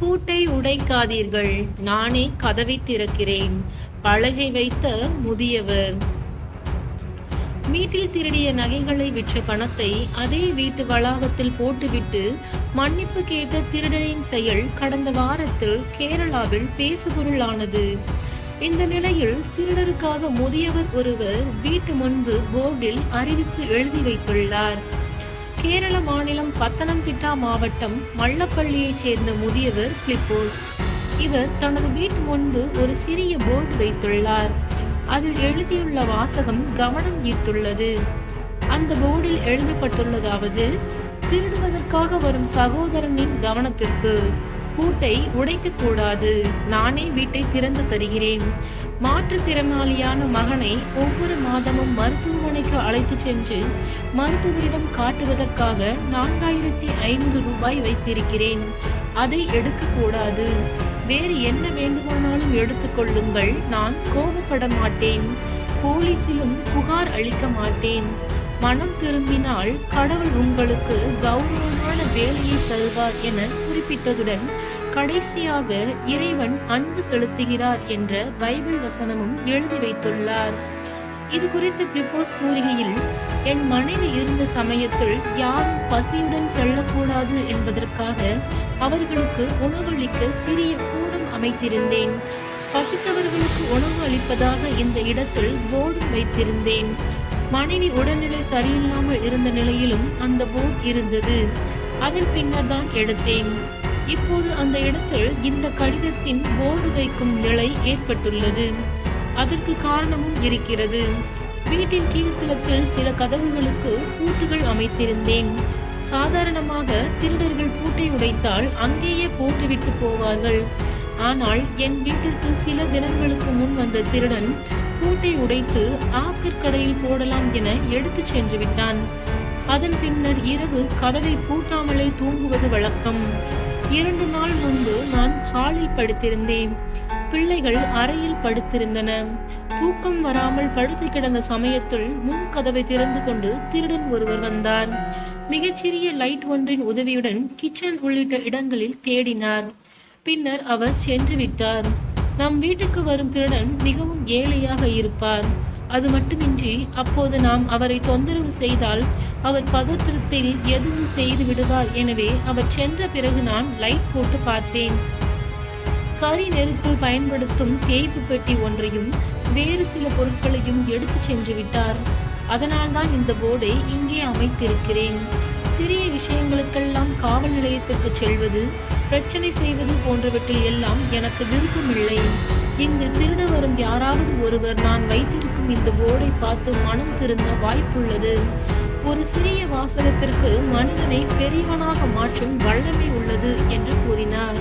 பூட்டை உடைக்காதீர்கள். நானே கதவை திறக்கிறேன் பலகை வைத்த முதியவர். வீட்டில் திருடிய நகைகளை விற்ற பணத்தை அதே வீட்டு வளாகத்தில் போட்டுவிட்டு மன்னிப்பு கேட்ட திருடனின் செயல் கடந்த வாரத்தில் கேரளாவில் பேசுபொருளானது. இந்த நிலையில் திருடருக்காக முதியவர் ஒருவர் வீட்டு முன்பு போர்டில் அறிவிப்பு எழுதி வைத்துள்ளார். கேரள மாநிலம் பத்தனம்திட்டா மாவட்டம் மல்லப்பள்ளியைச் சேர்ந்த முதியவர் கிளிப்போஸ் இவர் தனது வீட்டு முன்பு ஒரு சிறிய போர்டு வைத்துள்ளார். அதில் எழுதியுள்ள வாசகம் கவனம் ஈர்த்துள்ளது. அந்த போர்டில் எழுதப்பட்டுள்ளதாவது திருடுவதற்காக வரும் சகோதரனின் கவனத்திற்கு. பூட்டை உடைக்க கூடாது நானே வீட்டை திறந்து தருகிறேன். மாற்றுத்திறனாளியான மகனை ஒவ்வொரு மாதமும் மருத்துவமனைக்கு அழைத்து சென்று மருத்துவரிடம் காட்டுவதற்காக நான்காயிரத்தி ஐநூறு ரூபாய் வைத்திருக்கிறேன். அதை எடுக்க கூடாது வேறு என்ன வேண்டுமானாலும் எடுத்துக்கொள்ளுங்கள் நான் கோபப்பட மாட்டேன் போலீசிலும் புகார் அளிக்க மாட்டேன் மனம் திரும்பினால் கடவுள் உங்களுக்கு கௌரவமான வேலையை தருவார் என குறிப்பிட்டதுடன் கடைசியாக இறைவன் அன்பு செலுத்துகிறார் என்ற பைபிள் வசனமும் எழுதி வைத்துள்ளார். இது குறித்து பிரிப்போஸ் கூறுகையில் என் மனைவி இருந்த சமயத்தில் யாரும் பசியுடன் செல்லக்கூடாது என்பதற்காக அவர்களுக்கு உணவளிக்க சிறிய கூடம் அமைத்திருந்தேன். பசித்தவர்களுக்கு உணவு அளிப்பதாக இந்த இடத்தில் போர்டும் வைத்திருந்தேன். மனைவி உடல்நிலை சரியில்லாமல் இருந்த நிலையிலும் அந்த போட் இருந்தது. அதன் பின்னர் தான் எடுத்தேன். இப்போது அந்த இடத்தில் இந்த கடிதத்தின் போர்டு வைக்கும் நிலை ஏற்பட்டுள்ளது. அதற்கு காரணமும் இருக்கிறது. வீட்டின் கீழ்த்தளத்தில் சில கதவுகளுக்கு பூட்டுகள் அமைத்திருந்தேன். சாதாரணமாக திருடர்கள் பூட்டை உடைத்தால் அங்கேயே போட்டுவிட்டு போவார்கள். ஆனால் என் வீட்டிற்கு சில தினங்களுக்கு முன் வந்த திருடன் பூட்டை உடைத்து ஆக்கர் கடையில் போடலாம் என எடுத்து சென்று விட்டான். அதன் பின்னர் இரவு கதவை பூட்டாமலே தூங்குவது வழக்கம். இரண்டு நாள் முன்பு நான் ஹாலில் படுத்திருந்தேன். பிள்ளைகள் அறையில் படுத்திருந்தன. தூக்கம் வராமல் படுத்து கிடந்த சமயத்தில் முன் கதவை திறந்து கொண்டு திருடன் ஒருவர் வந்தார். மிகச்சிறிய லைட் ஒன்றின் உதவியுடன் கிச்சன் உள்ளிட்ட இடங்களில் தேடினார். பின்னர் அவர் சென்று விட்டார் நம் வீட்டுக்கு வரும் திருடன் மிகவும் ஏழையாக இருப்பார். அது மட்டுமின்றி அப்போது நாம் அவரை தொந்தரவு செய்தால் அவர் பதற்றத்தில் எதுவும் செய்து விடுவார். எனவே அவர் சென்ற பிறகு நான் லைட் போட்டு பார்த்தேன். கறி நெருப்பில் பயன்படுத்தும் தேய்ப்பு பெட்டி ஒன்றையும் வேறு சில பொருட்களையும் எடுத்து சென்று விட்டார் அதனால்தான் இந்த போர்டை இங்கே அமைத்திருக்கிறேன். சிறிய விஷயங்களுக்கெல்லாம் காவல் நிலையத்திற்கு செல்வது பிரச்சனை செய்வது போன்றவற்றில் எல்லாம் எனக்கு விருப்பமில்லை. இங்கு திருட வரும் யாராவது ஒருவர் நான் வைத்திருக்கும் இந்த போர்டை பார்த்து மனம் திருந்த வாய்ப்புள்ளது. ஒரு சிறிய வாசகத்திற்கு மனிதனை பெரியவனாக மாற்றும் வல்லமை உள்ளது என்று கூறினார்.